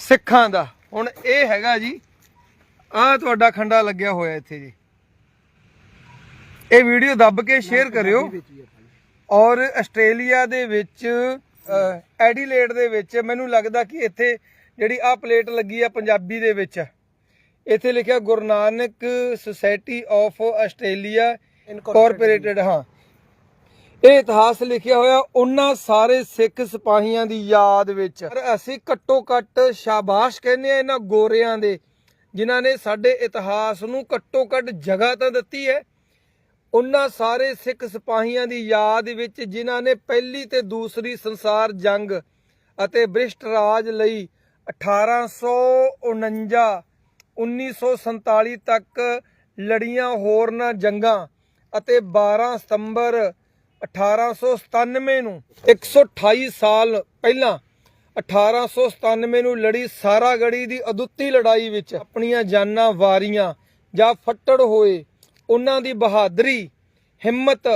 ਸਿੱਖਾਂ ਦਾ। ਹੁਣ ਇਹ ਹੈਗਾ ਜੀ ਆਹ ਤੁਹਾਡਾ ਖੰਡਾ ਲੱਗਿਆ ਹੋਇਆ ਇੱਥੇ ਜੀ। ਇਹ ਵੀਡੀਓ ਦੱਬ ਕੇ ਸ਼ੇਅਰ ਕਰਿਓ। ਔਰ ਆਸਟ੍ਰੇਲੀਆ ਦੇ ਵਿੱਚ ਐਡੀਲੇਡ ਦੇ ਵਿੱਚ ਮੈਨੂੰ ਲੱਗਦਾ ਕਿ ਇੱਥੇ ਜਿਹੜੀ ਆ ਪਲੇਟ ਲੱਗੀ ਆ ਪੰਜਾਬੀ ਦੇ ਵਿੱਚ। ਇੱਥੇ ਲਿਖਿਆ Guru Nanak society of Australia incorporated ਹਾਂ। ਇਹ ਇਤਿਹਾਸ ਲਿਖਿਆ ਹੋਇਆ ਉਹਨਾਂ ਸਾਰੇ ਸਿੱਖ ਸਿਪਾਹੀਆਂ ਦੀ ਯਾਦ ਵਿੱਚ। ਪਰ ਅਸੀਂ ਘੱਟੋ ਘੱਟ ਸ਼ਾਬਾਸ਼ ਕਹਿੰਦੇ ਆ ਇਹਨਾਂ ਗੋਰਿਆਂ ਦੇ, ਜਿਨ੍ਹਾਂ ਨੇ ਸਾਡੇ ਇਤਿਹਾਸ ਨੂੰ ਘੱਟੋ ਘੱਟ ਜਗ੍ਹਾ ਤਾਂ ਦਿੱਤੀ ਹੈ। ਉਹਨਾਂ ਸਾਰੇ ਸਿੱਖ ਸਿਪਾਹੀਆਂ ਦੀ ਯਾਦ ਵਿੱਚ ਜਿਨ੍ਹਾਂ ਨੇ ਪਹਿਲੀ ਤੇ ਦੂਸਰੀ ਸੰਸਾਰ ਜੰਗ ਅਤੇ ਬ੍ਰਿਸ਼ਟ ਰਾਜ ਲਈ 1849 1947 ਤੱਕ ਲੜੀਆਂ ਹੋਰਨਾਂ ਜੰਗਾਂ ਅਤੇ 12 ਸਤੰਬਰ 1897 ਨੂੰ 128 ਸਾਲ ਪਹਿਲਾਂ 1897 ਨੂੰ ਲੜੀ ਸਾਰਾਗੜੀ ਦੀ ਅਦੁੱਤੀ ਲੜਾਈ ਵਿੱਚ ਆਪਣੀਆਂ ਜਾਨਾਂ ਵਾਰੀਆਂ ਜਾਂ ਫੱਟੜ ਹੋਏ। ਉਹਨਾਂ ਦੀ ਬਹਾਦਰੀ, ਹਿੰਮਤ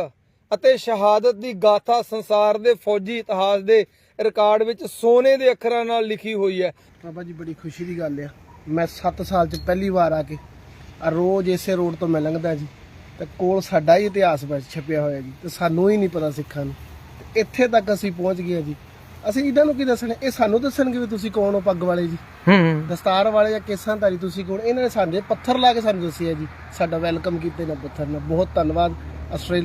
ਅਤੇ ਸ਼ਹਾਦਤ ਦੀ ਗਾਥਾ ਸੰਸਾਰ ਦੇ ਫੌਜੀ ਇਤਿਹਾਸ ਦੇ ਰਿਕਾਰਡ ਵਿੱਚ ਸੋਨੇ ਦੇ ਅੱਖਰਾਂ ਨਾਲ ਲਿਖੀ ਹੋਈ ਹੈ। ਬਾਬਾ ਜੀ, ਬੜੀ ਖੁਸ਼ੀ ਦੀ ਗੱਲ ਆ। ਮੈਂ 7 ਸਾਲ ਚ ਪਹਿਲੀ ਵਾਰ ਆ ਕੇ ਰੋਜ਼ ਇਸੇ ਰੋਡ ਤੋਂ ਮੈਂ ਲੰਘਦਾ ਜੀ। ਤੇ ਕੋਲ ਸਾਡਾ ਹੀ ਇਤਿਹਾਸ ਵਿੱਚ ਛਪਿਆ ਹੋਇਆ ਜੀ ਤੇ ਸਾਨੂੰ ਹੀ ਨਹੀਂ ਪਤਾ ਸਿੱਖਾਂ ਨੂੰ। ਤੇ ਇੱਥੇ ਤੱਕ ਅਸੀਂ ਪਹੁੰਚ ਗਏ ਜੀ। ਅਸੀਂ ਇਹਨਾਂ ਨੂੰ ਕੀ ਦੱਸਣਾ? ਇਹ ਸਾਨੂੰ ਦੱਸਣਗੇ ਵੀ ਤੁਸੀਂ ਕੌਣ ਹੋ ਪੱਗ ਵਾਲੇ ਜੀ? ਹੂੰ। ਦਸਤਾਰ ਵਾਲੇ ਜਾਂ ਕੇਸਾਂ ਧਾਰੀ ਤੁਸੀਂ ਕੌਣ? ਇਹਨਾਂ ਨੇ ਸਾਡੇ ਪੱਥਰ ਲਾ ਕੇ ਸਾਨੂੰ ਦੱਸਿਆ ਜੀ। ਸਾਡਾ ਵੈਲਕਮ ਕੀਤੇ ਨੇ ਪੱਥਰ ਨਾਲ। ਬਹੁਤ ਧੰਨਵਾਦ। ਆਸਟ੍ਰੇਲੀਆ